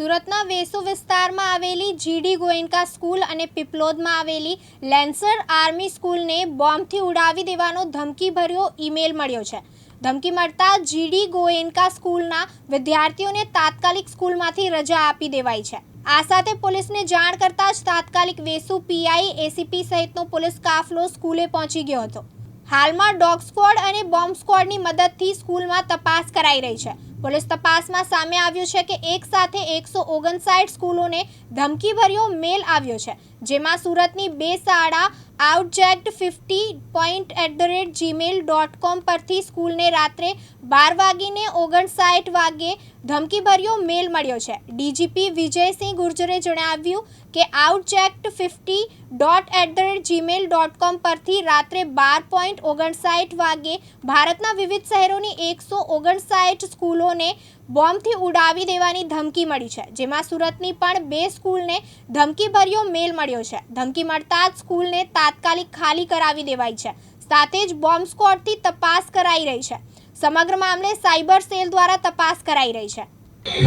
સુરતના વેસુ વિસ્તારમાં આવેલી જીડી ગોયન્કા સ્કૂલ અને પીપલોદમાં આવેલી લેન્સર આર્મી સ્કૂલને બોમ્બથી ઉડાવી દેવાનો ધમકીભર્યો ઈમેલ મળ્યો છે. ધમકી મળતા જીડી ગોયન્કા સ્કૂલના વિદ્યાર્થીઓને તાત્કાલિક સ્કૂલમાંથી રજા આપી દેવાઈ છે. આ સાથે પોલીસને જાણ કરતાં જ તાત્કાલિક વેસુ પીઆઈ એસીપી સહિતનો પોલીસ કાફલો સ્કૂલે પહોંચી ગયો હતો. હાલમાં ડોગ સ્ક્વોડ અને બોમ્બ સ્ક્વોડની મદદથી સ્કૂલમાં તપાસ કરાઈ રહી છે. પોલીસ તપાસમાં સામે આવ્યું છે કે એક સાથે એકસો ઓગણસાઠ સ્કૂલોને ધમકીભર્યો મેલ આવ્યો છે, જેમાં સુરતની બે શાળા outject fifty point at the rate Gmail dot com પરથી સ્કૂલને રાત્રે બાર વાગીને ઓગણસાઠ વાગ્યે ધમકીભર્યો મેલ મળ્યો છે. ડીજીપી વિજયસિંહ ગુર્જરે જણાવ્યું કે outject fifty dot at the rate Gmail dot com પરથી રાત્રે બાર પોઈન્ટ ઓગણસાઠ વાગ્યે ભારતના વિવિધ શહેરોની એકસો ઓગણસાઠ સ્કૂલોને બોમ્બથી ઉડાવી દેવાની ધમકી મળી છે, જેમાં સુરતની પણ બે સ્કૂલને ધમકીભર્યો મેલ મળ્યો છે. ધમકી મળતા જ સ્કૂલને તાત્કાલિક ખાલી કરાવી દેવાઈ છે. સાથે જ બોમ્બ સ્કોડથી તપાસ કરાઈ રહી છે. સમગ્ર મામલે સાયબર સેલ દ્વારા તપાસ કરાઈ રહી છે.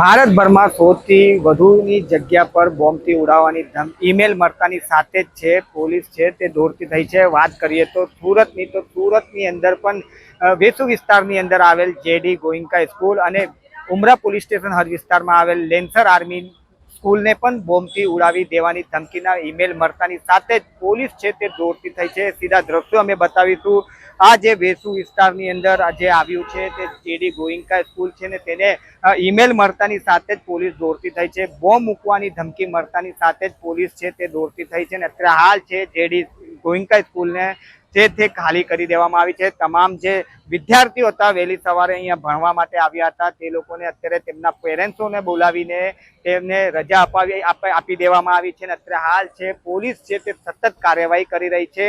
ભારતભરમાં સૌથી વધુની જગ્યા પર બોમ્બથી ઉડાવવાની ધમ, ઈમેલ મળતાની સાથે જ છે, પોલીસ છે, તે દોડતી થઈ છે. વાત કરીએ તો સુરતની તો સુરતની અંદર પણ વેસુ વિસ્તારની અંદર આવેલ જેડી ગોઈંકા સ્કૂલ અને ઉમરા પોલીસ સ્ટેશન હદ વિસ્તારમાં આવેલ લેન્સર આર્મી સ્કૂલને પણ બોમ્બથી ઉડાવી દેવાની ધમકીના ઈમેલ મળતાની સાથે જ પોલીસ છે તે દોડતી થઈ છે. સીધા દ્રશ્યો અમે બતાવીશું. આ જે વેસુ વિસ્તારની અંદર જે આવ્યું છે તે જેડી ગોઈંકા સ્કૂલ છે ને તેને ઈમેલ મળતાની સાથે જ પોલીસ દોડતી થઈ છે. બોમ્બ મૂકવાની ધમકી મળતાની સાથે જ પોલીસ છે તે દોડતી થઈ છે ને અત્યારે હાલ છે જેડી ગોઈંકા સ્કૂલને જે તે ખાલી કરી દેવામાં આવી છે. તમામ જે વિદ્યાર્થીઓ હતા, વહેલી સવારે અહીંયા ભણવા માટે આવ્યા હતા, તે લોકોને અત્યારે તેમના પેરેન્ટ્સોને બોલાવીને તેમને રજા અપાવી, આપી દેવામાં આવી છે. અને અત્યારે હાલ છે પોલીસ છે તે સતત કાર્યવાહી કરી રહી છે.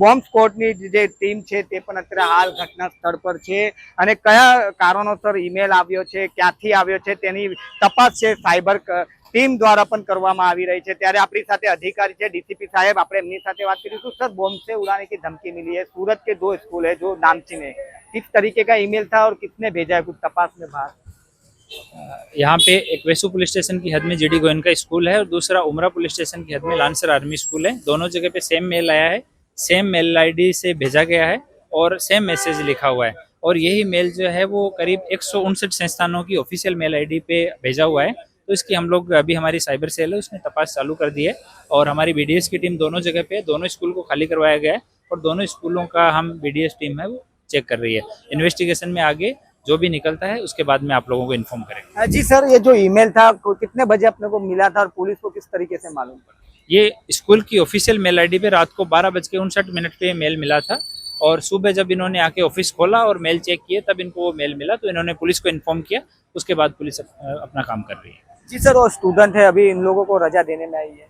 બોમ્બ સ્કોડની જે ટીમ છે તે પણ અત્યારે હાલ ઘટના સ્થળ પર છે. અને કયા કારણોસર ઈમેલ આવ્યો છે, ક્યાંથી આવ્યો છે તેની તપાસ છે સાયબર ટીમ દ્વારા પણ કરવામાં આવી રહી છે ત્યારે આપણી સાથે અધિકારી છે डीसीपी साहब આપણે એમની સાથે વાત કરીશું सर बॉम्ब से उड़ाने की धमकी मिली है सूरत के दो स्कूल है जो नामची में किस तरीके का ईमेल था और किसने भेजा है कुछ तपास में बाहर यहाँ पे एक वेसु पुलिस स्टेशन की हद में जीडी गोयन का स्कूल है और दूसरा उमरा पुलिस स्टेशन की हद में लांसर आर्मी स्कूल है दोनों जगह पे सेम मेल आया है सेम मेल आईडी से भेजा गया है और सेम मैसेज लिखा हुआ है और यही मेल जो है वो करीब एक संस्थानों की ऑफिशियल मेल आईडी पे भेजा हुआ है तो इसकी हम लोग अभी हमारी साइबर सेल है उसने तपास चालू कर दी है और हमारी बीडीएस की टीम दोनों जगह पे है दोनों स्कूल को खाली करवाया गया है और दोनों स्कूलों का हम बीडीएस टीम है वो चेक कर रही है। इन्वेस्टिगेशन में आगे जो भी निकलता है उसके बाद में आप लोगों को इन्फॉर्म करेंगे। जी सर ये जो ईमेल था कितने बजे अपने को मिला था और पुलिस को किस तरीके से मालूम पड़ा? ये स्कूल की ऑफिशियल मेल आईडी पे रात को बारह बज के उनसठ मिनट पे मेल मिला था और सुबह जब इन्होंने आके ऑफ़िस खोला और मेल चेक किए तब इनको वो मेल मिला तो इन्होंने पुलिस को इन्फॉर्म किया उसके बाद पुलिस अपना काम कर रही है। जी सर वो स्टूडेंट है अभी इन लोगों को रजा देने में आई है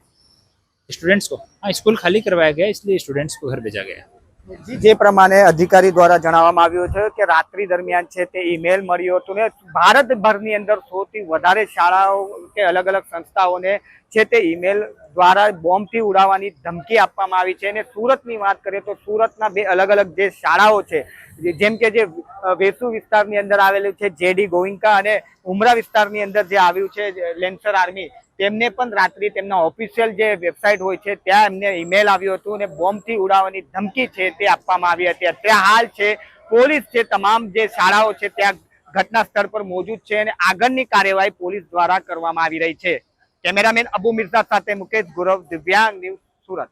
स्टूडेंट्स को हाँ स्कूल खाली करवाया गया इसलिए स्टूडेंट्स को घर भेजा गया જી પ્રમાણે અધિકારી દ્વારા જણાવવામાં આવ્યું છે કે રાત્રિ દરમિયાન છે તે ઈમેલ મળ્યો હતો ને ભારતભરની અંદર સૌથી વધારે શાળાઓ કે અલગ અલગ સંસ્થાઓને છે તે ઈમેલ દ્વારા બોમ્બથી ઉડાવવાની ધમકી આપવામાં આવી છે. અને સુરતની વાત કરીએ તો સુરતના બે અલગ અલગ જે શાળાઓ છે, જેમ કે જે વેસુ વિસ્તારની અંદર આવેલું છે જેડી ગોવિંકા અને ઉમરા વિસ્તારની અંદર જે આવ્યું છે લેન્સર આર્મી તેમને પણ રાત્રિ તેમના ઓફિશિયલ જે વેબસાઇટ હોય છે, ત્યાં એમને ઈમેલ આવ્યું હતું અને બોમ્બથી ઉડાવવાની ધમકી છે તે આપવામાં આવી હતી. અત્યારે હાલ છે, પોલીસ છે, તમામ જે શાળાઓ છે, ત્યાં ઘટના સ્થળ પર મોજૂદ છે અને આગળની કાર્યવાહી પોલીસ દ્વારા કરવામાં આવી રહી છે. કેમેરામેન અબુ મિર્ઝા સાથે મુકેશ ગુરવ, દિવ્યાંગ ન્યૂઝ સુરત.